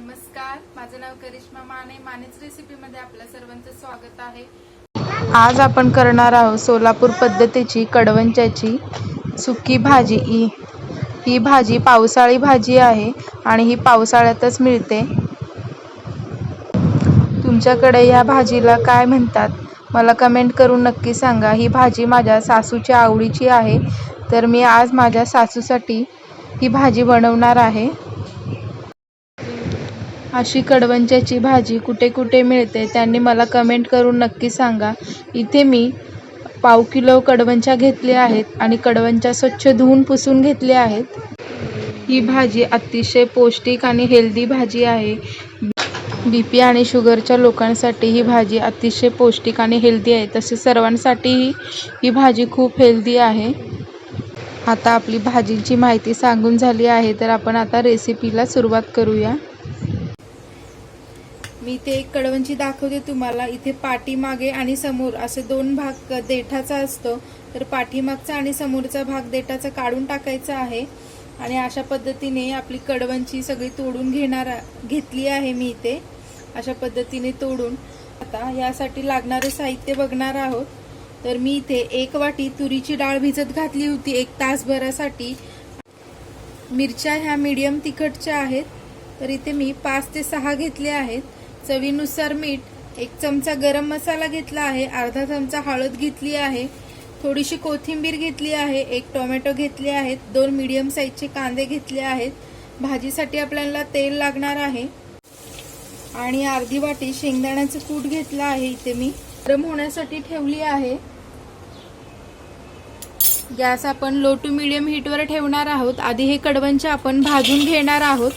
नमस्कार माझं नाव करिश्मा माने. मानेच रेसिपीमध्ये आपल्या सर्वांचं स्वागत आहे. आज आपण करणार आहोत सोलापूर पद्धतीची कडवंच्याची सुकी भाजी. ही ही भाजी पावसाळी भाजी आहे आणि ही पावसाळ्यातच मिळते. तुमच्याकडे या भाजीला काय म्हणतात? मला कमेंट करून नक्की सांगा. ही भाजी माझ्या सासूच्या आवडीची आहे. तर मी आज माझ्या सासूसाठी ही भाजी बनवणार आहे. अशी कडवंच्याची भाजी कुठे कुठे मिळते त्यांनी मला कमेंट करून नक्की सांगा. इथे मी पाव किलो कडवंच्या घेतल्या आहेत आणि कडवंच्या स्वच्छ धुवून पुसून घेतल्या आहेत. ही भाजी अतिशय पौष्टिक आणि हेल्दी भाजी आहे. बी पी आणि शुगरच्या लोकांसाठी ही भाजी अतिशय पौष्टिक आणि हेल्दी आहे. तसेच सर्वांसाठीही ही भाजी खूप हेल्दी आहे. आता आपली भाजीची माहिती सांगून झाली आहे. तर आपण आता रेसिपीला सुरुवात करूया. मी इथे एक कडवंची दाखवते तुम्हाला. इथे पाठीमागे आणि समोर असे दोन भाग देठाचा असतो. तर पाठीमागचा आणि समोरचा भाग देठाचा काढून टाकायचा आहे. आणि अशा पद्धतीने आपली कडवंची सगळी तोडून घेणार घेतली आहे मी इथे. अशा पद्धतीने तोडून. आता यासाठी लागणारे साहित्य बघणार आहोत. तर मी इथे एक वाटी तुरीची डाळ भिजत घातली होती एक तासभरासाठी. मिरच्या ह्या मीडियम तिखटच्या आहेत. तर इथे मी पाच ते सहा घेतले आहेत. चवीनुसार मीठ एक चमचा गरम मसाला घेतला आहे अर्धा चमचा हळद घेतली आहे थोडीशी कोथिंबीर घेतली आहे एक टोमॅटो घेतले आहेत दोन मीडियम साईजचे कांदे घेतले आहेत. भाजीसाठी आपल्याला तेल लागणार आहे. आणि अर्धी वाटी शेंगदाण्याचं कूट घेतलं आहे इथे मी. गरम होण्यासाठी ठेवली आहे. गॅस आपण लो टू मिडियम हीटवर ठेवणार आहोत. आधी हे कडवंचे आपण भाजून घेणार आहोत.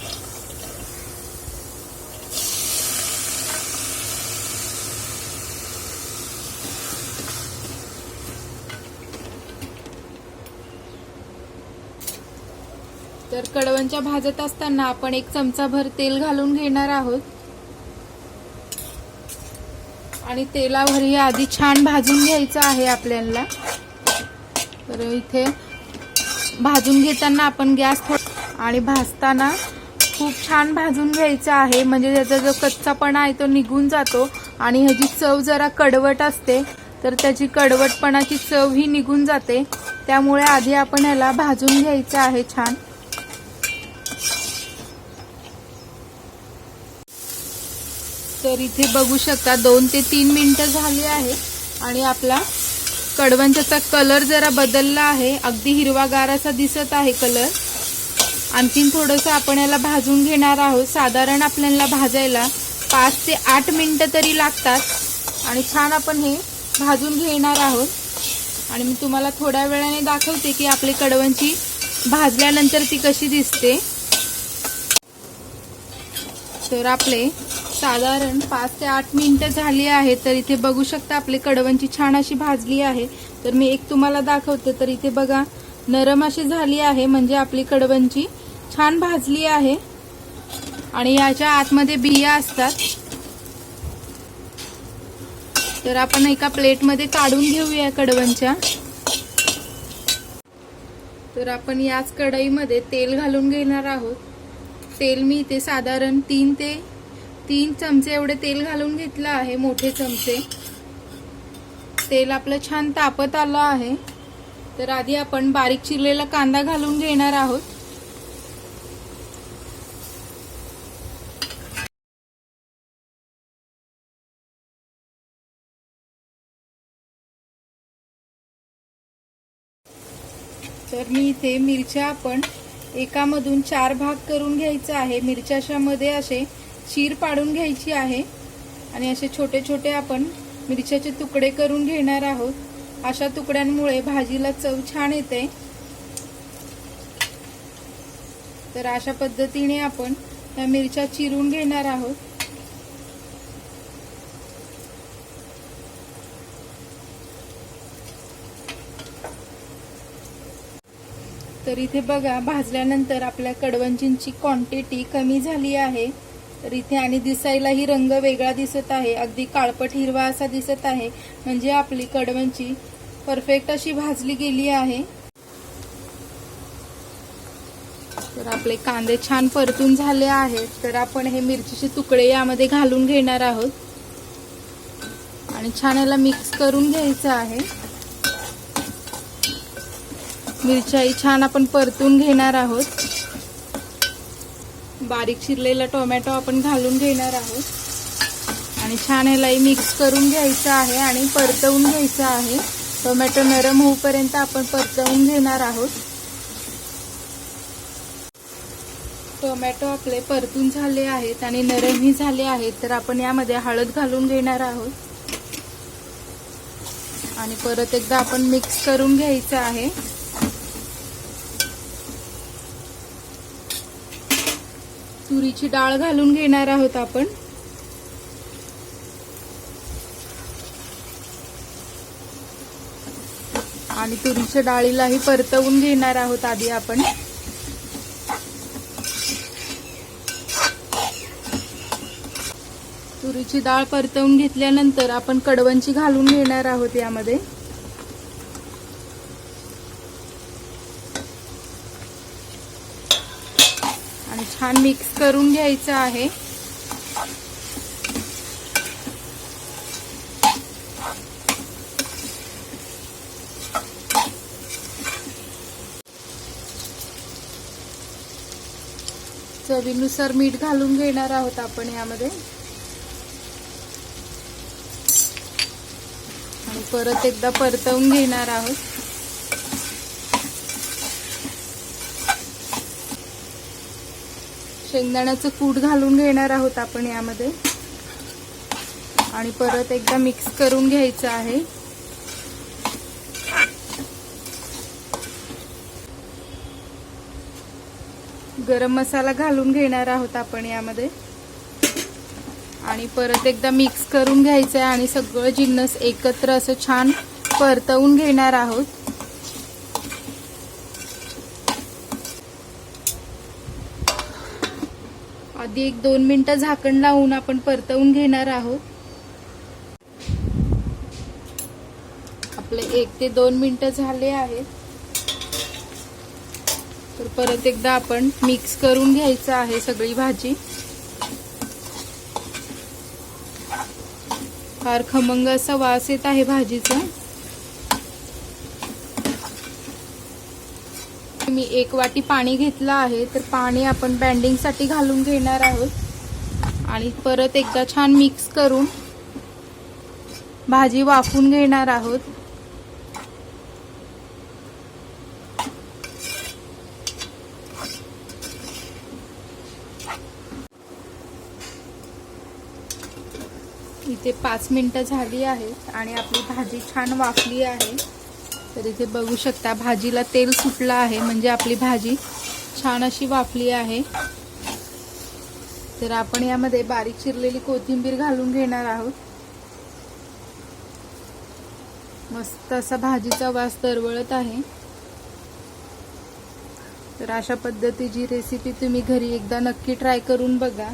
तर कडवंच्या भाजत असताना आपण एक चमचाभर तेल घालून घेणार आहोत. आणि तेलावर हे आधी छान भाजून घ्यायचं आहे आपल्याला. तर इथे भाजून घेताना आपण गॅस आणि भाजताना खूप छान भाजून घ्यायचं आहे. म्हणजे त्याचा जो कच्चापणा आहे तो निघून जातो. आणि ह्याची चव जरा कडवट असते. तर त्याची कडवटपणाची चव ही निघून जाते. त्यामुळे आधी आपण ह्याला भाजून घ्यायचं आहे छान. तर इथे बघू शकता दोन ते तीन मिनटं झाली आहे आणि आपला कडवंच्याचा कलर जरा बदलला आहे. अगदी हिरवागार असा दिसत आहे कलर. आणखीन थोडंसं आपण याला भाजून घेणार आहोत. साधारण आपल्याला भाजायला पाच ते आठ मिनटं तरी लागतात. आणि छान आपण हे भाजून घेणार आहोत. आणि मी तुम्हाला थोड्या वेळाने दाखवते की आपली कडवंची भाजल्यानंतर ती कशी दिसते. तर आपले साधारण पाच ते आठ मिनिटं झाली आहे तर इथे बघू शकता आपली कडवंची छान अशी भाजली आहे. तर मी एक तुम्हाला दाखवते तर इथे बघा नरम अशी झाली आहे म्हणजे आपली कडवंची छान भाजली आहे. आणि याच्या आतमध्ये बिया असतात. तर आपण एका प्लेटमध्ये काढून घेऊया कडवंच्या. तर आपण याच कढईमध्ये तेल घालून घेणार आहोत. तेल मी इथे साधारण तीन ते तीन चमचे एवढे तेल घालून घेतलं आहे मोठे चमचे. तेल आपलं छान तापत आलं आहे. तर आधी आपण बारीक चिरलेला कांदा घालून घेणार आहोत. तर मी इथे मिरच्या आपण एकामधून चार भाग करून घ्यायचा आहे. मिरच्याच्या मध्ये असे चीर पाडून घ्यायची आहे आणि असे छोटे छोटे आपण मिरच्याचे तुकडे करून घेणार आहोत. अशा तुकड्यांमुळे भाजीला चव छान येते. तर अशा पद्धतीने आपण या मिरच्या चिरून घेणार आहोत. तर इथे बघा भाजल्यानंतर आपल्या कडवंजींची क्वांटिटी कमी झाली आहे. तर इथे आणि दिसायलाही रंग वेगळा दिसत आहे. अगदी काळपट हिरवा असा दिसत आहे. म्हणजे आपली कडवंची परफेक्ट अशी भाजली गेली आहे. तर आपले कांदे छान परतून झाले आहेत. तर आपण हे मिरचीचे तुकडे यामध्ये घालून घेणार आहोत. आणि छान याला मिक्स करून घ्यायचं आहे. मिरच्याही छान आपण परतून घेणार आहोत. बारीक चिरलेला टोमॅटो आपण घालून घेणार आहोत. आणि छान ह्यालाही मिक्स करून घ्यायचं आहे आणि परतवून घ्यायचं आहे. टोमॅटो नरम होऊपर्यंत आपण परतवून घेणार आहोत. टोमॅटो आपले परतून झाले आहेत आणि नरमही झाले आहेत तर आपण यामध्ये हळद घालून घेणार आहोत. आणि परत एकदा आपण मिक्स करून घ्यायचं आहे. तुरीची डाळ घालून घेणार आहोत आपण. आणि तुरीच्या डाळीलाही परतवून घेणार आहोत आधी आपण. तुरीची डाळ परतवून घेतल्यानंतर आपण कडवंची घालून घेणार आहोत यामध्ये. आणि छान मिक्स करून घ्यायचं आहे. चवीनुसार मीठ घालून घेणार आहोत आपण यामध्ये. आणि परत एकदा परतवून घेणार आहोत. शेंगदाण्याचं कूट घालून घेणार आहोत आपण यामध्ये. आणि परत एकदा मिक्स करून घ्यायचं आहे. गरम मसाला घालून घेणार आहोत आपण यामध्ये. आणि परत एकदा मिक्स करून घ्यायचं आहे आणि सगळं जिन्नस एकत्र असं छान परतवून घेणार आहोत. आधी एक दोन मिनटं झाकण लावून आपण परतवून घेणार आहोत. आपले एक ते दोन मिनटं झाले आहेत. तर परत एकदा आपण मिक्स करून घ्यायचं आहे सगळी भाजी. फार खमंग असा वास येत आहे भाजीचा. मी एक वाटी पाणी घेतलं आहे तर पाणी आपण बँडिंगसाठी घालून घेणार आहोत. आणि परत एकदा छान मिक्स करून भाजी वाफून घेणार आहोत. इथे पाच मिनिटं झाली आहेत आणि आपली भाजी छान वाफली आहे. तर इथे बघू शकता भाजीला तेल सुटलं आहे. म्हणजे आपली भाजी छान अशी वाफली आहे. तर आपण यामध्ये बारीक चिरलेली कोथिंबीर घालून घेणार आहोत. मस्त असा भाजीचा वास दरवळत आहे. तर अशा पद्धतीची रेसिपी तुम्ही घरी एकदा नक्की ट्राय करून बघा.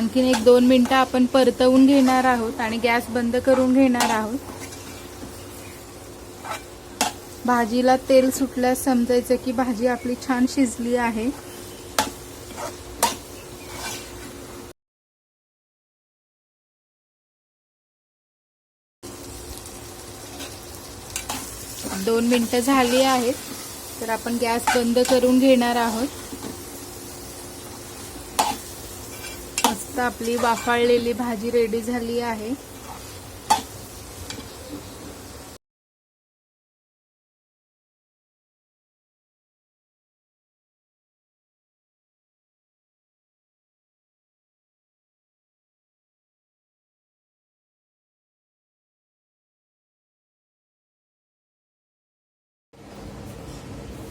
आणखीन एक दोन मिनिटं आपण परतवून घेणार आहोत आणि गॅस बंद करून घेणार आहोत. भाजीला तेल सुटल्यास समजायचं की भाजी आपली छान शिजली आहे. दोन मिनिटं झाली आहेत तर आपण गॅस बंद करून घेणार आहोत. मस्त आपली वाफाळलेली भाजी रेडी झाली आहे.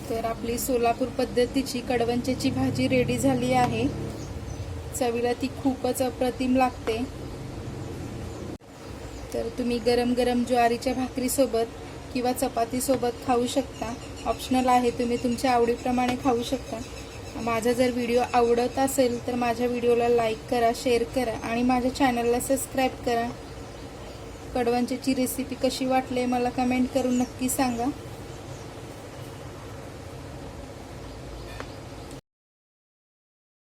तर आपली सोलापूर पद्धतीची कडवंच्याची भाजी रेडी झाली आहे. चवीला ती खूपच अप्रतिम लागते. तर तुम्ही गरम गरम ज्वारीच्या भाकरीसोबत किंवा चपातीसोबत खाऊ शकता. ऑप्शनल आहे तुम्ही तुमच्या आवडीप्रमाणे खाऊ शकता. माझा जर व्हिडिओ आवडत असेल तर माझ्या व्हिडिओला लाईक करा शेअर करा आणि माझ्या चॅनलला सबस्क्राईब करा. कडवंच्याची रेसिपी कशी वाटली मला कमेंट करून नक्की सांगा.